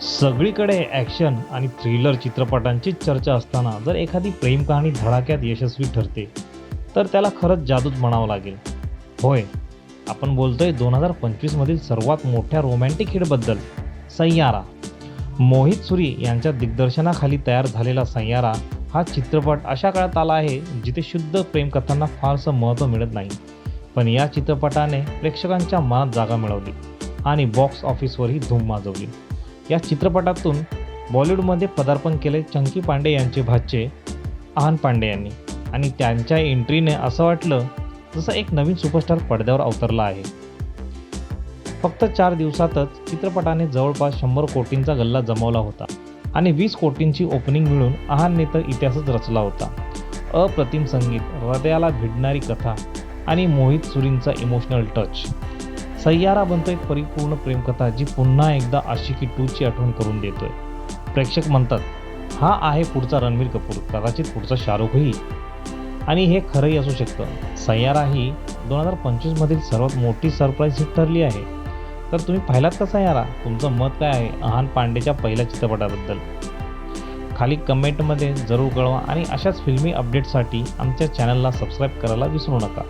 सगळीकडे ॲक्शन आणि थ्रिलर चित्रपटांचीच चर्चा असताना जर एखादी प्रेम कहाणी धडाक्यात यशस्वी ठरते तर त्याला खरंच जादूच म्हणावं लागेल. होय आपण बोलतोय दोन हजार पंचवीसमधील सर्वात मोठ्या रोमॅन्टिक हिटबद्दल सय्यारा. मोहित सुरी यांच्या दिग्दर्शनाखाली तयार झालेला सय्यारा हा चित्रपट अशा काळात आला आहे जिथे शुद्ध प्रेमकथांना फारसं महत्त्व मिळत नाही. पण या चित्रपटाने प्रेक्षकांच्या मनात जागा मिळवली आणि बॉक्स ऑफिसवरही धूम माजवली. या चित्रपटातून बॉलिवूडमध्ये पदार्पण केले चंकी पांडे यांचे भाचे आहान पांडे यांनी. आणि त्यांच्या एंट्रीने असं वाटलं जसं एक नवीन सुपरस्टार पडद्यावर अवतरला आहे. फक्त चार दिवसातच चित्रपटाने जवळपास शंभर कोटींचा गल्ला जमवला होता आणि वीस कोटींची ओपनिंग मिळून आहानने तर इतिहासच रचला होता. अप्रतिम संगीत हृदयाला भिडणारी कथा आणि मोहित सुरींचा इमोशनल टच सय्यारा बनतो एक परिपूर्ण प्रेमकथा जी पुन्हा एकदा आशिकी टूची आठवण करून देतोय. प्रेक्षक म्हणतात हा आहे पुढचा रणबीर कपूर कदाचित पुढचा शाहरुखही. आणि हे खरंही असू शकतं. सय्यारा ही दोन हजार पंचवीसमधील सर्वात मोठी सरप्राईज हिट ठरली आहे. तर तुम्ही पाहिलात का सय्यारा? तुमचं मत काय आहे? अहान पांडेच्या पहिल्या चित्रपटाबद्दल. खाली कमेंटमध्ये जरूर कळवा आणि अशाच फिल्मी अपडेटसाठी आमच्या चॅनलला सबस्क्राईब करायला विसरू नका.